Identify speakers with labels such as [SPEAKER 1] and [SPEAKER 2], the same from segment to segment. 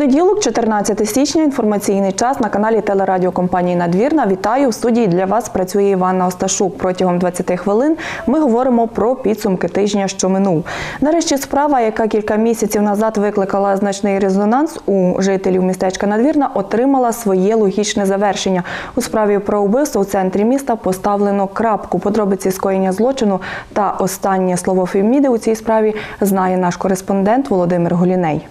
[SPEAKER 1] Понеділок, 14 січня, інформаційний час на каналі телерадіокомпанії Надвірна. Вітаю в студії. Для вас працює Іванна Осташук. Протягом 20 хвилин ми говоримо про підсумки тижня, що минув. Нарешті справа, яка кілька місяців назад викликала значний резонанс у жителів містечка Надвірна, отримала своє логічне завершення. У справі про вбивство у центрі міста поставлено крапку. Подробиці скоєння злочину та останнє слово Феміди у цій справі знає наш кореспондент Володимир Голіней.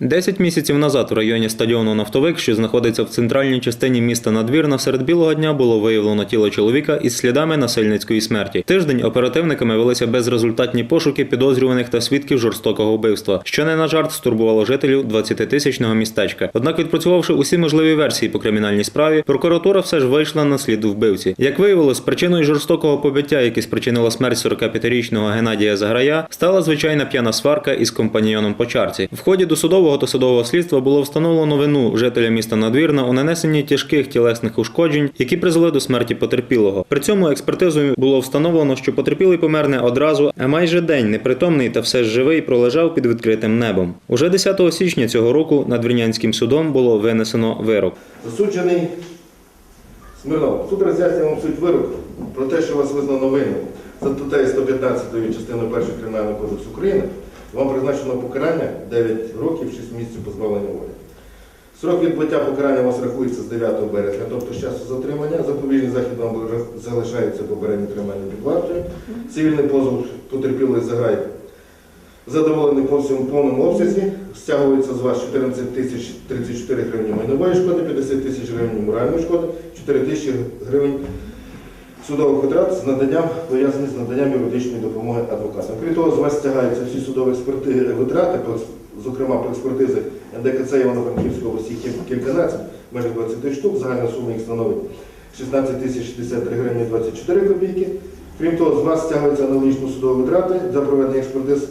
[SPEAKER 2] Десять місяців назад в районі стадіону Нафтовик, що знаходиться в центральній частині міста Надвірна, серед білого дня було виявлено тіло чоловіка із слідами насильницької смерті. Тиждень оперативниками велися безрезультатні пошуки підозрюваних та свідків жорстокого вбивства, що не на жарт стурбувало жителів 20-тисячного містечка. Однак, відпрацювавши усі можливі версії по кримінальній справі, прокуратура все ж вийшла на слід вбивці. Як виявилось, причиною жорстокого побиття, яке спричинило смерть 45-річного Геннадія Заграя, стала звичайна п'яна сварка із компаньйоном по чарці. В ході досудового та судового слідства було встановлено вину жителя міста Надвірна у нанесенні тяжких тілесних ушкоджень, які призвели до смерті потерпілого. При цьому експертизою було встановлено, що потерпілий помер не одразу, а майже день непритомний та все ж живий пролежав під відкритим небом. Уже 10 січня цього року надвірнянським судом було винесено вирок.
[SPEAKER 3] Засуджений Смирнов. Суд роз'яснює вам суть вироку про те, що вас визнано винним за статтею 115 частиною 1 Кримінального кодексу України. Вам призначено покарання 9 років 6 місяців позбавлення волі. Срок відбуття покарання у вас рахується з 9 березня, тобто з часу затримання. Запобіжний захід вам залишається попередньо тримання під вартою. Цивільний позов потерпілий заграй задоволений по всьому повному обсязі, стягується з вас 14 тисяч 34 гривні майнової шкоди, 50 тисяч гривень моральної шкоди, 4 тисячі гривень судових витрат з наданням, пов'язані з наданням юридичної допомоги адвокатам. Крім того, з вас стягаються всі судові експерти витрати, зокрема по експертизи НДКЦ Івано-Франківської області кільканадцять, майже 20 штук, загальна сума їх становить 16 тисяч 63 гривні 24 копійки. Крім того, з вас стягуються аналогічні судові витрати за проведення експертиз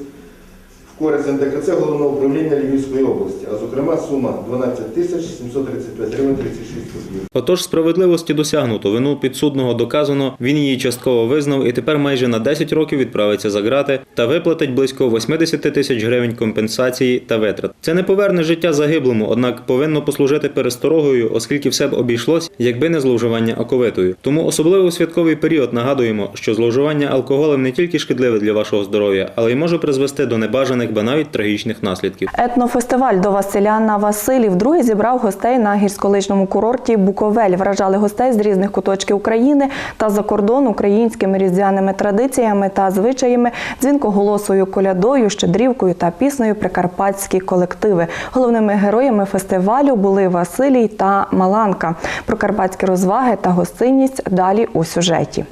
[SPEAKER 3] в користь НДКЦ Головного управління Львівської області, а зокрема сума 12 тисяч 735 гривень 36 копійок.
[SPEAKER 2] Отож, справедливості досягнуто, вину підсудного доказано, він її частково визнав і тепер майже на 10 років відправиться за грати та виплатить близько 80 тисяч гривень компенсації та витрат. Це не поверне життя загиблому, однак повинно послужити пересторогою, оскільки все б обійшлось, якби не зловживання оковитою. Тому особливо у святковий період нагадуємо, що зловживання алкоголем не тільки шкідливе для вашого здоров'я, але й може призвести до небажаних, ба навіть трагічних наслідків.
[SPEAKER 1] Етнофестиваль до Василя на Василів вдруге зібрав гостей на гірськолижному курорті Буковель. Вражали гостей з різних куточків України та за кордон українськими різдвяними традиціями та звичаями, дзвінкоголосою колядою, щедрівкою та піснею прикарпатські колективи. Головними героями фестивалю були Василій та Маланка. Про карпатські розваги та гостинність далі у сюжеті.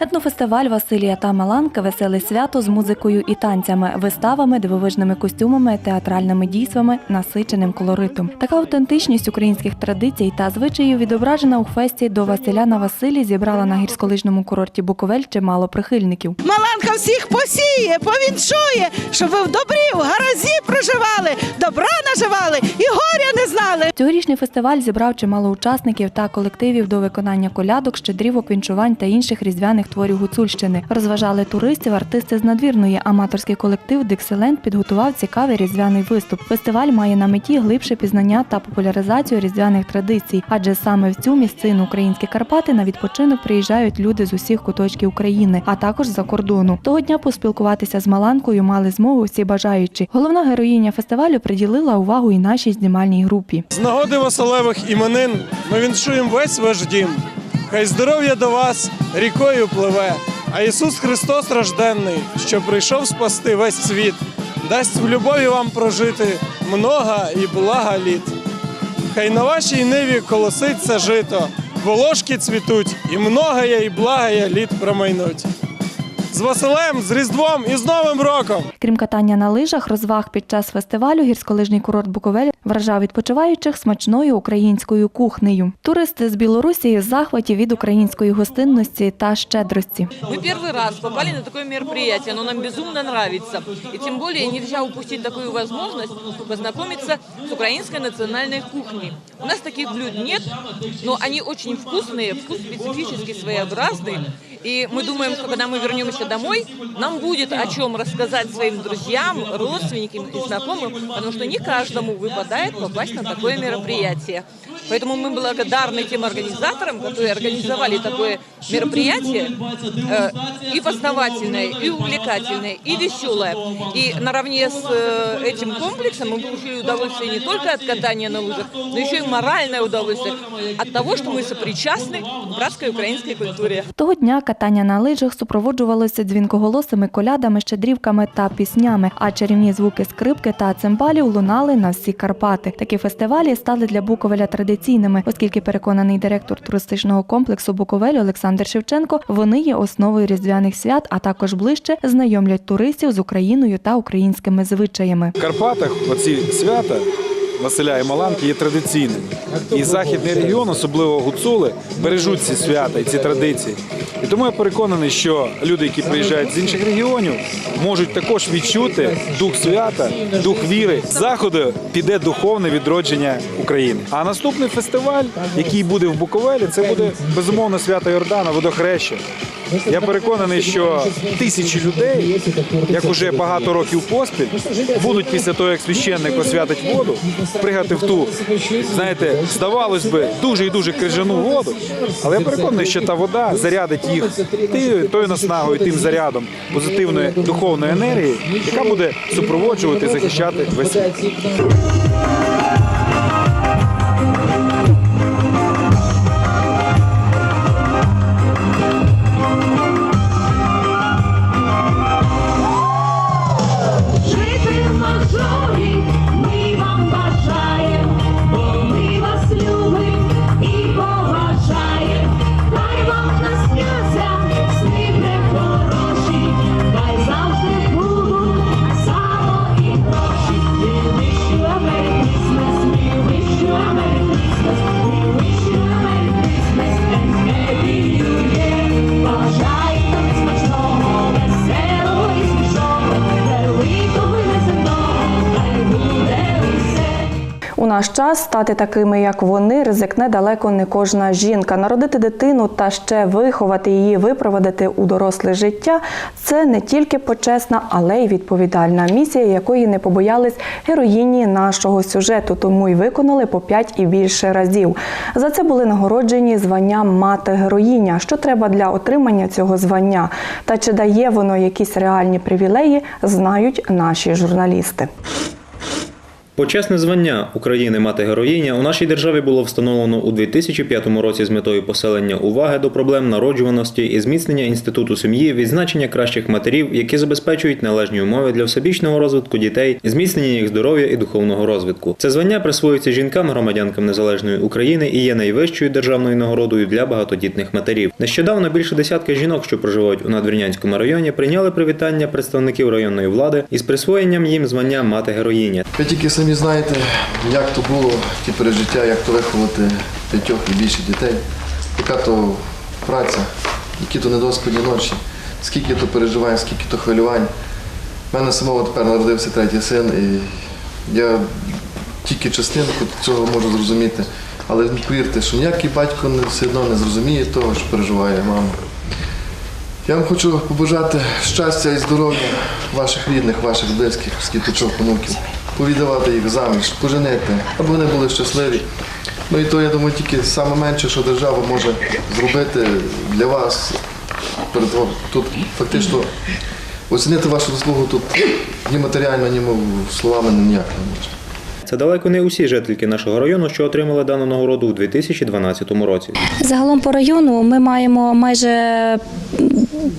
[SPEAKER 1] Етнофестиваль Василія та Маланка веселе свято з музикою і танцями, виставами, дивовижними костюмами, театральними дійствами, насиченим колоритом. Така автентичність українських традицій та звичаїв відображена у фесті до Василя на Василі зібрала на гірськолижному курорті Буковель чимало прихильників.
[SPEAKER 4] Маланка всіх посіє, повіншує, щоб ви в добрі, в гаразі проживали, добра наживали і горя не знали.
[SPEAKER 1] Цьогорічний фестиваль зібрав чимало учасників та колективів до виконання колядок, щедрівок, вінчувань та інших різдвяних творів Гуцульщини. Розважали туристів, артисти з надвірної. Аматорський колектив Дикселент підготував цікавий різдвяний виступ. Фестиваль має на меті глибше пізнання та популяризацію різдвяних традицій, адже саме в цю місцину українські Карпати на відпочинок приїжджають люди з усіх куточків України, а також з-за кордону. Того дня поспілкуватися з Маланкою мали змогу всі бажаючі. Головна героїня фестивалю приділила увагу і нашій знімальній групі.
[SPEAKER 5] З нагоди Василевих іменин ми віншуємо весь ваш дім. Хай здоров'я до вас рікою пливе, а Ісус Христос рожденний, що прийшов спасти весь світ, дасть в любові вам прожити много і блага літ. Хай на вашій ниві колоситься жито, волошки цвітуть, і многоє і благоє літ промайнуть З Василем, з Різдвом і з Новим роком!
[SPEAKER 1] Крім катання на лижах, розваг під час фестивалю гірськолижний курорт Буковель вражав відпочиваючих смачною українською кухнею. Туристи з Білорусі в захваті від української гостинності та щедрості.
[SPEAKER 6] Мы первый раз попали на такое мероприятие, оно нам безумно нравится. И тем более нельзя упустить такую возможность познакомиться с украинской национальной кухней. У нас таких блюд нет, но они очень вкусные, вкус специфический, своеобразный. И мы думаем, что когда мы вернемся вернемся домой, нам будет о чем рассказать своим друзьям, родственникам и знакомым, потому что не каждому выпадает попасть на такое мероприятие. Поэтому мы благодарны тем организаторам, которые организовали такое мероприятие э, и познавательное, и увлекательное, и веселое. И наравне с э, этим комплексом мы получили удовольствие не только от катания на лыжах, но еще и моральное удовольствие от того, что мы сопричастны к братской украинской культуре.
[SPEAKER 1] Того дня катання на лижах супроводжувалося дзвінкоголосими колядами, щедрівками та піснями, а чарівні звуки скрипки та цимбалів лунали на всі Карпати. Такі фестивалі стали для Буковеля традиційними, оскільки переконаний директор туристичного комплексу Буковель Олександр Шевченко, вони є основою різдвяних свят, а також ближче знайомлять туристів з Україною та українськими звичаями.
[SPEAKER 7] В Карпатах оці свята Василя і Маланки є традиційними. І західний регіон, особливо гуцули, бережуть ці свята і ці традиції. І тому я переконаний, що люди, які приїжджають з інших регіонів, можуть також відчути дух свята, дух віри. Заходу піде духовне відродження України. А наступний фестиваль, який буде в Буковелі, це буде безумовно свято Йордана, водохреща. Я переконаний, що тисячі людей, як уже багато років поспіль, будуть після того, як священник освятить воду, пригати в ту, знаєте, здавалось би, дуже і дуже крижану воду. Але я переконаний, що та вода зарядить їх тою наснагою, тим зарядом позитивної духовної енергії, яка буде супроводжувати, захищати весь світ.
[SPEAKER 1] Наш час стати такими, як вони, ризикне далеко не кожна жінка. Народити дитину та ще виховати її, випроводити у доросле життя це не тільки почесна, але й відповідальна місія, якої не побоялись героїні нашого сюжету, тому й виконали по п'ять і більше разів. За це були нагороджені званням мати героїня. Що треба для отримання цього звання? Та чи дає воно якісь реальні привілеї, знають наші журналісти.
[SPEAKER 2] Почесне звання України мати героїня у нашій державі було встановлено у 2005 році з метою поселення уваги до проблем народжуваності і зміцнення інституту сім'ї, відзначення кращих матерів, які забезпечують належні умови для всебічного розвитку дітей, зміцнення їх здоров'я і духовного розвитку. Це звання присвоюється жінкам, громадянкам незалежної України і є найвищою державною нагородою для багатодітних матерів. Нещодавно більше десятка жінок, що проживають у Надвірнянському районі, прийняли привітання представників районної влади із присвоєнням їм звання мати героїня.
[SPEAKER 8] Тільки самі знаєте, як то було, ті пережиття, як то виховати п'ятьох і більше дітей, яка то праця, які то недоспані ночі, скільки то переживань, скільки то хвилювань. У мене самого тепер народився третій син, і я тільки частинку цього можу зрозуміти. Але повірте, що ніякий батько все одно не зрозуміє того, що переживає мама. Я вам хочу побажати щастя і здоров'я ваших рідних, ваших близьких, скіточок, онуків, повідавати їх заміж, поженити, аби вони були щасливі. Ну і то, я думаю, тільки саме менше, що держава може зробити для вас. Перед. Тут фактично оцінити вашу заслугу тут ні матеріально, ні словами ніяк не можна.
[SPEAKER 2] Це далеко не усі жительки нашого району, що отримали дану нагороду у 2012 році.
[SPEAKER 9] Загалом по району ми маємо майже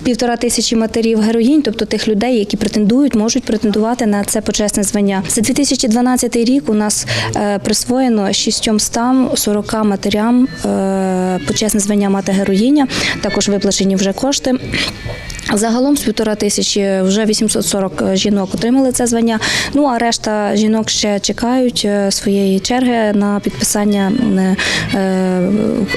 [SPEAKER 9] півтора тисячі матерів героїнь, тобто тих людей, які претендують, можуть претендувати на це почесне звання. За 2012 рік у нас е, присвоєно 640 матерям е, почесне звання мати героїня. Також виплачені вже кошти. Загалом з півтора тисячі вже 840 жінок отримали це звання. Ну а решта жінок ще чекають е, своєї черги на підписання е, е,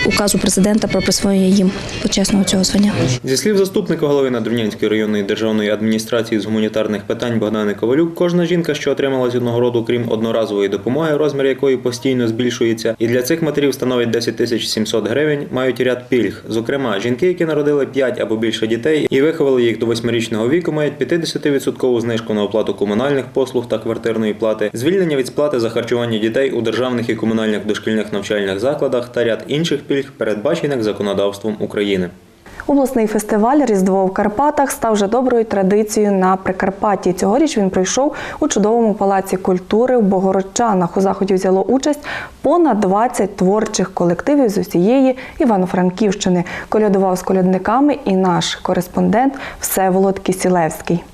[SPEAKER 9] указу президента про присвоєння їм почесного цього звання.
[SPEAKER 2] Зі слів заступника голови Надвірнянської районної державної адміністрації з гуманітарних питань Богдани Ковалюк, кожна жінка, що отримала цю нагороду, крім одноразової допомоги, розмір якої постійно збільшується, і для цих матерів становить 10 тисяч 700 гривень, мають ряд пільг. Зокрема, жінки, які народили 5 або більше дітей і виховали виховали їх до восьмирічного віку, мають 50% знижку на оплату комунальних послуг та квартирної плати, звільнення від сплати за харчування дітей у державних і комунальних дошкільних навчальних закладах та ряд інших пільг, передбачених законодавством України.
[SPEAKER 1] Обласний фестиваль Різдво в Карпатах став вже доброю традицією на Прикарпатті. Цьогоріч він пройшов у чудовому палаці культури в Богородчанах. У заході взяло участь понад 20 творчих колективів з усієї Івано-Франківщини. Колядував з колядниками і наш кореспондент Всеволод Кісілевський.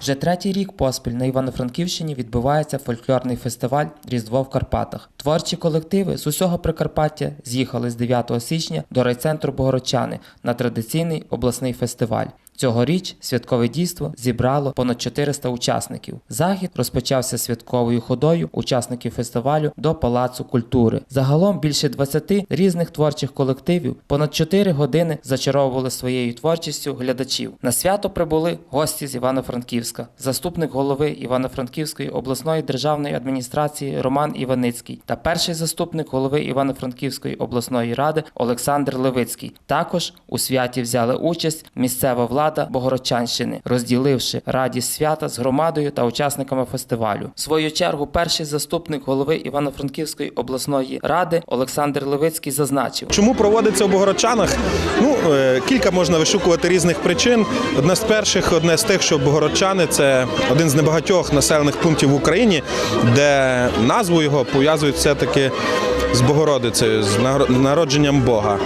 [SPEAKER 10] Вже третій рік поспіль на Івано-Франківщині відбувається фольклорний фестиваль Різдво в Карпатах. Творчі колективи з усього Прикарпаття з'їхали з 9 січня до райцентру Богородчани на традиційний обласний фестиваль. Цьогоріч святкове дійство зібрало понад 400 учасників. Захід розпочався святковою ходою учасників фестивалю до Палацу культури. Загалом більше 20 різних творчих колективів понад 4 години зачаровували своєю творчістю глядачів. На свято прибули гості з Івано-Франківська, заступник голови Івано-Франківської обласної державної адміністрації Роман Іваницький та перший заступник голови Івано-Франківської обласної ради Олександр Левицький. Також у святі взяли участь місцева влада Богородчанщини, розділивши радість свята з громадою та учасниками фестивалю. В свою чергу перший заступник голови Івано-Франківської обласної ради Олександр Левицький зазначив.
[SPEAKER 11] Чому проводиться у Богородчанах? Ну, е, кілька можна вишукувати різних причин. Одне з перших, одне з тих, що Богородчани це один з небагатьох населених пунктів в Україні, де назву його пов'язують все-таки з Богородицею, з нар- народженням Бога.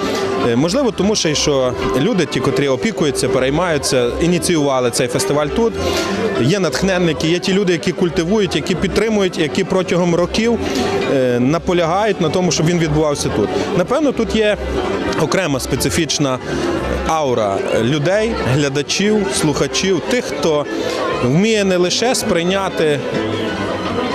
[SPEAKER 11] Е, Можливо, тому що, що люди, ті, котрі опікуються, переймаються, ініціювали цей фестиваль тут. Є натхненники, є ті люди, які культивують, які підтримують, які протягом років е, наполягають на тому, щоб він відбувався тут. Напевно, тут є окрема специфічна аура людей, глядачів, слухачів, тих, хто вміє не лише сприйняти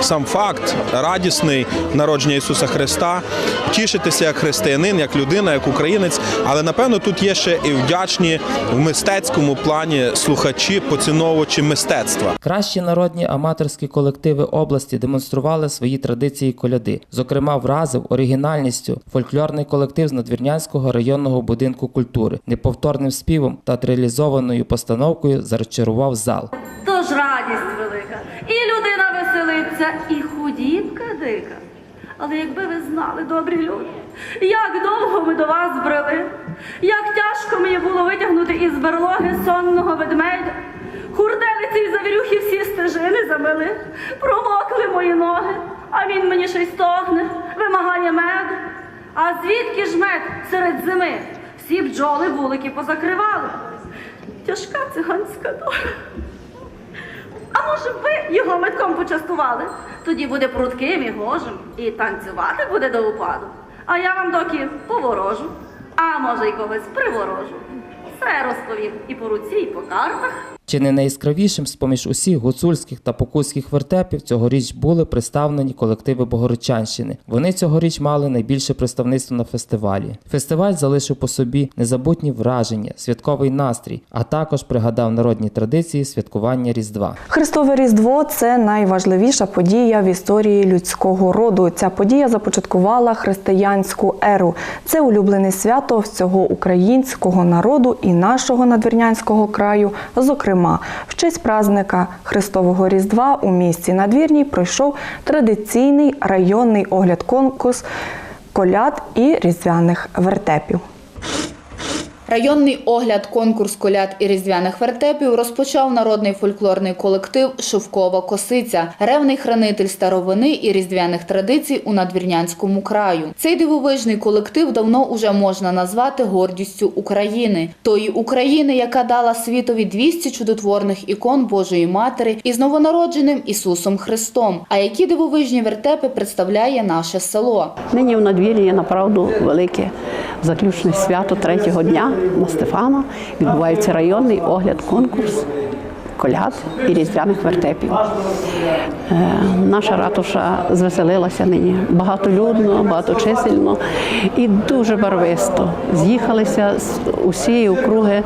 [SPEAKER 11] сам факт радісний народження Ісуса Христа, тішитися як християнин, як людина, як українець. Але напевно тут є ще і вдячні в мистецькому плані слухачі, поціновувачі мистецтва.
[SPEAKER 10] Кращі народні аматорські колективи області демонстрували свої традиції коляди. Зокрема, вразив оригінальністю фольклорний колектив з Надвірнянського районного будинку культури, неповторним співом та реалізованою постановкою зачарував зал.
[SPEAKER 12] Тож радість велика, і людина веселиться, і худібка дика. Але якби ви знали, добрі люди, як довго ми до вас брели, як тяжко мені було витягнути із берлоги сонного ведмедя, хурделиці й завірюхи всі стежини замели, промокли мої ноги, а він мені ще й стогне, вимагає меду. А звідки ж мед серед зими? Всі бджоли вулики позакривали. Тяжка циганська доля. Може ви його метком почастували? Тоді буде прудким і гожим, і танцювати буде до упаду. А я вам доки поворожу, а може й когось приворожу. Все розповім і по руці, і по картах.
[SPEAKER 10] Чи не найяскравішим з-поміж усіх гуцульських та покутських вертепів цьогоріч були представлені колективи Богородчанщини. Вони цьогоріч мали найбільше представництво на фестивалі. Фестиваль залишив по собі незабутні враження, святковий настрій, а також пригадав народні традиції святкування Різдва.
[SPEAKER 1] Христове Різдво це найважливіша подія в історії людського роду. Ця подія започаткувала християнську еру. Це улюблене свято всього українського народу і нашого надвірнянського краю. Зокрема, в честь праздника Христового Різдва у місті Надвірній пройшов традиційний районний огляд конкурс коляд і різдвяних вертепів.
[SPEAKER 13] Районний огляд конкурс коляд і різдвяних вертепів розпочав народний фольклорний колектив Шовкова Косиця, ревний хранитель старовини і різдвяних традицій у надвірнянському краю. Цей дивовижний колектив давно уже можна назвати гордістю України, тої України, яка дала світові 200 чудотворних ікон Божої Матері із новонародженим Ісусом Христом. А які дивовижні вертепи представляє наше село?
[SPEAKER 14] Нині в надвір'ї направду велике заключне свято третього дня на Стефана. Відбувається районний огляд, конкурс коляд і різдвяних вертепів. Е, наша ратуша звеселилася нині багатолюдно, багаточисельно і дуже барвисто. З'їхалися з усієї округи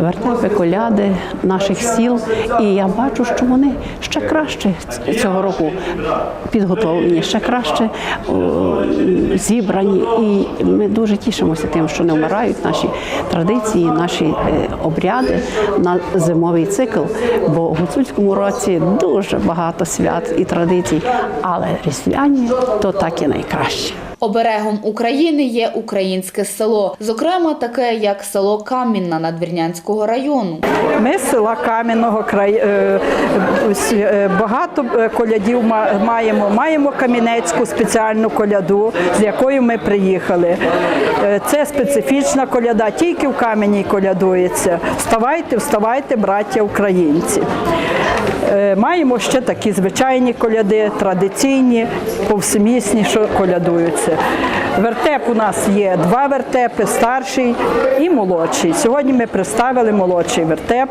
[SPEAKER 14] вертепи, коляди наших сіл. І я бачу, що вони ще краще цього року підготовлені, ще краще зібрані, і ми дуже тішимося тим, що не вмирають наші традиції, наші е, обряди на зимовий цикл. Бо в гуцульському році дуже багато свят і традицій, але різдвяні то так і найкраще.
[SPEAKER 13] Оберегом України є українське село, зокрема таке як село Камінна Надвірнянського району.
[SPEAKER 4] Ми з села Кам'яного край е, е, багато е, колядів ма- маємо. Маємо камінецьку спеціальну коляду, з якою ми приїхали. Це специфічна коляда, тільки в кам'яній колядується. Вставайте, вставайте, браття українці. Е, Маємо ще такі звичайні коляди, традиційні, повсемісні, що колядуються. Вертеп у нас є два вертепи, старший і молодший. Сьогодні ми представили молодший вертеп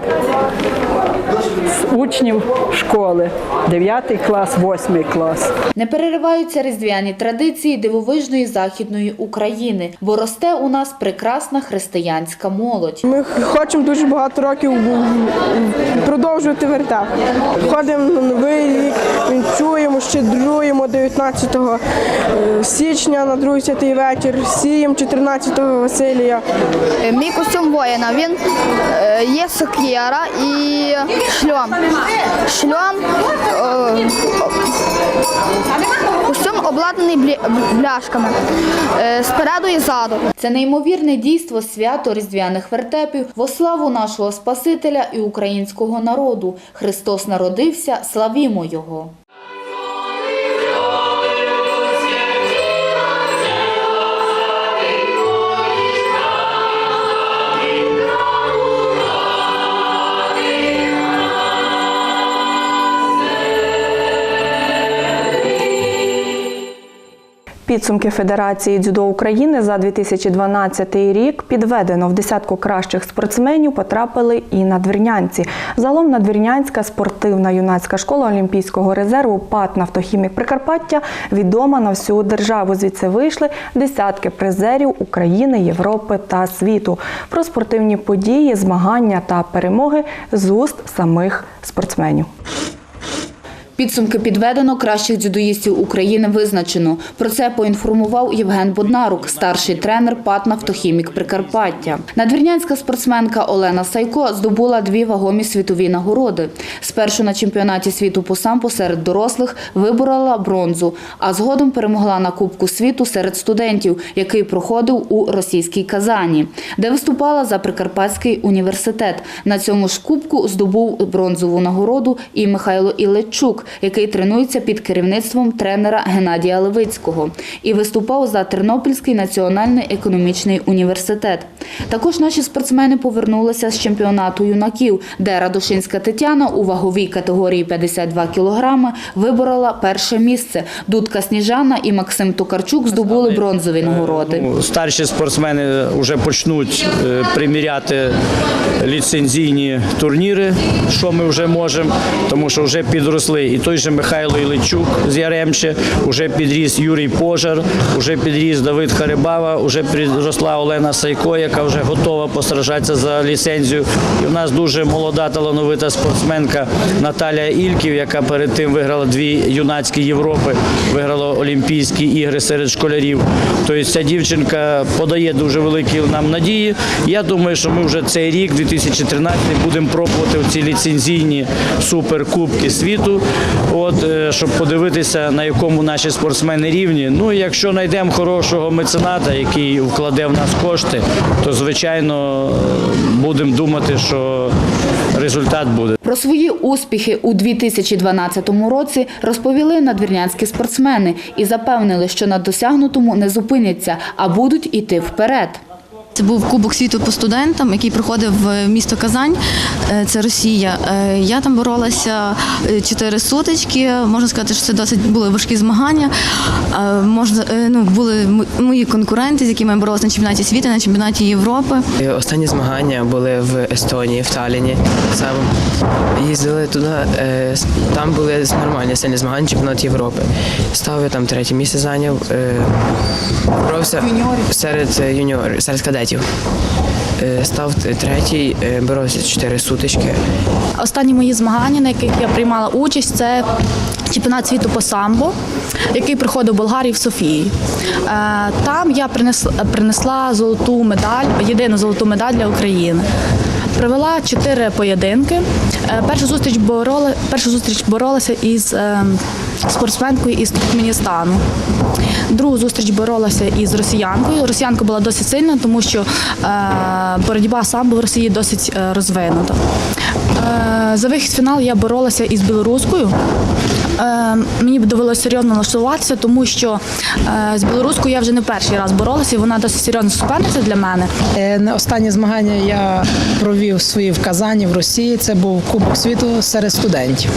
[SPEAKER 4] з учнів школи, 9 клас, 8 клас.
[SPEAKER 13] Не перериваються різдвяні традиції дивовижної західної України, бо росте у нас прекрасна християнська молодь.
[SPEAKER 15] Ми хочемо дуже багато років продовжувати вертеп. Ходимо на новий рік, вінчуємо, щедруємо 19 е, січня на другий святий вечір, сіємо 14 Василія.
[SPEAKER 16] Мій костюм воїна. Він е, є сокира і шльом. Шльом е, костюм обладнаний бляшками е, спереду і ззаду.
[SPEAKER 13] Це неймовірне дійство свято різдвяних вертепів во славу нашого Спасителя і українського народу. Христос народився, славімо Його.
[SPEAKER 1] Підсумки Федерації дзюдо України за 2012 рік підведено в десятку кращих спортсменів потрапили і надвірнянці. Загалом надвірнянська спортивна юнацька школа Олімпійського резерву ПАТ «Нафтохімік Прикарпаття відома на всю державу. Звідси вийшли десятки призерів України, Європи та світу. Про спортивні події, змагання та перемоги з уст самих спортсменів.
[SPEAKER 13] Підсумки підведено кращих дзюдоїстів України визначено. Про це поінформував Євген Боднарук, старший тренер ПАТ «Нафтохімік Прикарпаття. Надвірнянська спортсменка Олена Сайко здобула дві вагомі світові нагороди. Спершу на чемпіонаті світу по самбо серед дорослих виборола бронзу, а згодом перемогла на Кубку світу серед студентів, який проходив у російській Казані, де виступала за Прикарпатський університет. На цьому ж кубку здобув бронзову нагороду і Михайло Іллечук, який тренується під керівництвом тренера Геннадія Левицького і виступав за Тернопільський національний економічний університет. Також наші спортсмени повернулися з чемпіонату юнаків, де Радошинська Тетяна у ваговій категорії 52 кілограми виборола перше місце. Дудка Сніжана і Максим Токарчук здобули бронзові нагороди.
[SPEAKER 17] Ну, Старші спортсмени вже почнуть е, приміряти ліцензійні турніри, що ми вже можемо, тому що вже підросли. І той же Михайло Іличук з Яремче, вже підріс Юрій Пожар, вже підріс Давид Харибава, вже підросла Олена Сайко, яка вже готова постражатися за ліцензію. І в нас дуже молода талановита спортсменка Наталія Ільків, яка перед тим виграла дві юнацькі Європи, виграла Олімпійські ігри серед школярів. Тобто ця дівчинка подає дуже великі нам надії. Я думаю, що ми вже цей рік, 2013, будемо пробувати ці ліцензійні суперкубки світу, от, е, щоб подивитися, на якому наші спортсмени рівні. Ну, якщо знайдемо хорошого мецената, який вкладе в нас кошти, то звичайно будемо думати, що результат буде.
[SPEAKER 13] Про свої успіхи у 2012 році розповіли надвірнянські спортсмени і запевнили, що на досягнутому не зупиняться, а будуть іти вперед.
[SPEAKER 18] Це був Кубок світу по студентам, який проходив в місто Казань, е, це Росія. Е, Я там боролася е, чотири сутички. Можна сказати, що це досить були важкі змагання. Можна, ну, були мої конкуренти, з якими я боролася на чемпіонаті світу, на чемпіонаті Європи.
[SPEAKER 19] Останні змагання були в Естонії, в Талліні. Сам їздили туди. Там були нормальні сильні змагання, чемпіонат Європи. Став я там третє місце зайняв. Боровся серед юніорів, серед кадетів. Е, Став третій, е, боровся чотири сутички.
[SPEAKER 20] Останні мої змагання, на яких я приймала участь, це чемпіонат світу по самбо, який проходив в Болгарії в Софії. Е, Там я принесла, принесла золоту медаль, єдину золоту медаль для України. Провела чотири поєдинки. Е, Першу зустріч борола, першу зустріч боролася із е, спортсменкою із Туркменістану. Другу зустріч боролася із росіянкою. Росіянка була досить сильна, тому що е, боротьба самбо в Росії досить е, розвинута. Е, за вихід в фінал я боролася із білоруською. Е, мені б довелося серйозно налаштуватися, тому що е, з білоруською я вже не перший раз боролася, і вона досить серйозна суперниця для мене.
[SPEAKER 21] Е, на Останні змагання я провів свої в Казані в Росії. Це був Кубок світу серед студентів.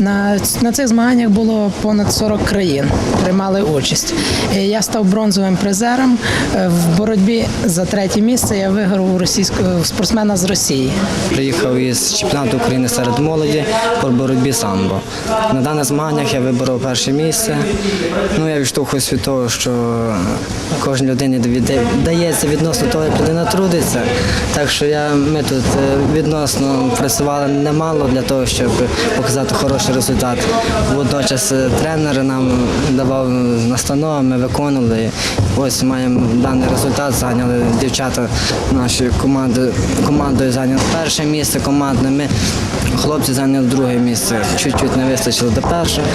[SPEAKER 21] На, на цих змаганнях було понад 40 країн, приймали участь. Я став бронзовим призером. В боротьбі за третє місце я виграв російського спортсмена з Росії.
[SPEAKER 22] Приїхав із чемпіонату України серед молоді по боротьбі самбо. На даних змаганнях я виборов перше місце. Ну, я відштовхуюсь від того, що кожній людині дається відносно того, як людина трудиться. Так що я, ми тут е, відносно працювали немало для того, щоб показати хороший результат. Водночас е, тренер нам давав настанови, ми виконували. Ось маємо даний результат. Зайняли дівчата нашої команди командою зайняли перше місце командне. Ми хлопці зайняли друге місце. Чуть-чуть не вистачило першого.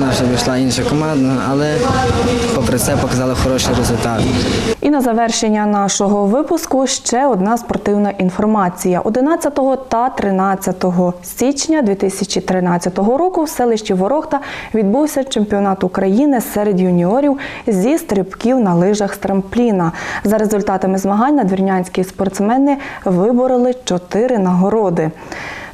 [SPEAKER 22] Наша вийшла інша команда, але попри це показали хороший результат.
[SPEAKER 1] І на завершення нашого випуску ще одна спортивна інформація. 11 та 13 січня 2013 року в селищі Ворохта відбувся чемпіонат України серед юніорів зі стрибків на лижах з трампліна. За результатами змагань надвірнянські спортсмени вибороли чотири нагороди.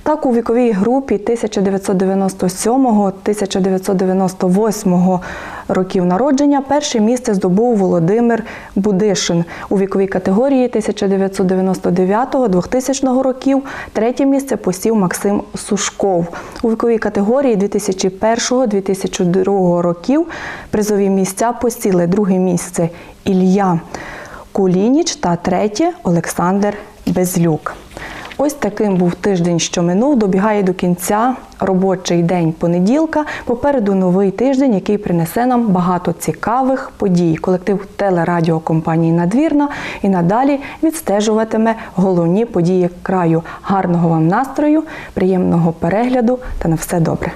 [SPEAKER 1] Так, у віковій групі 1997-1998 років народження перше місце здобув Володимир Будишин. У віковій категорії 1999-2000 років третє місце посів Максим Сушков. У віковій категорії 2001-2002 років призові місця посіли друге місце Ілля Кулініч та третє Олександр Безлюк. Ось таким був тиждень, що минув. Добігає до кінця робочий день понеділка. Попереду новий тиждень, який принесе нам багато цікавих подій. Колектив телерадіокомпанії Надвірна і надалі відстежуватиме головні події краю. Гарного вам настрою, приємного перегляду та на все добре.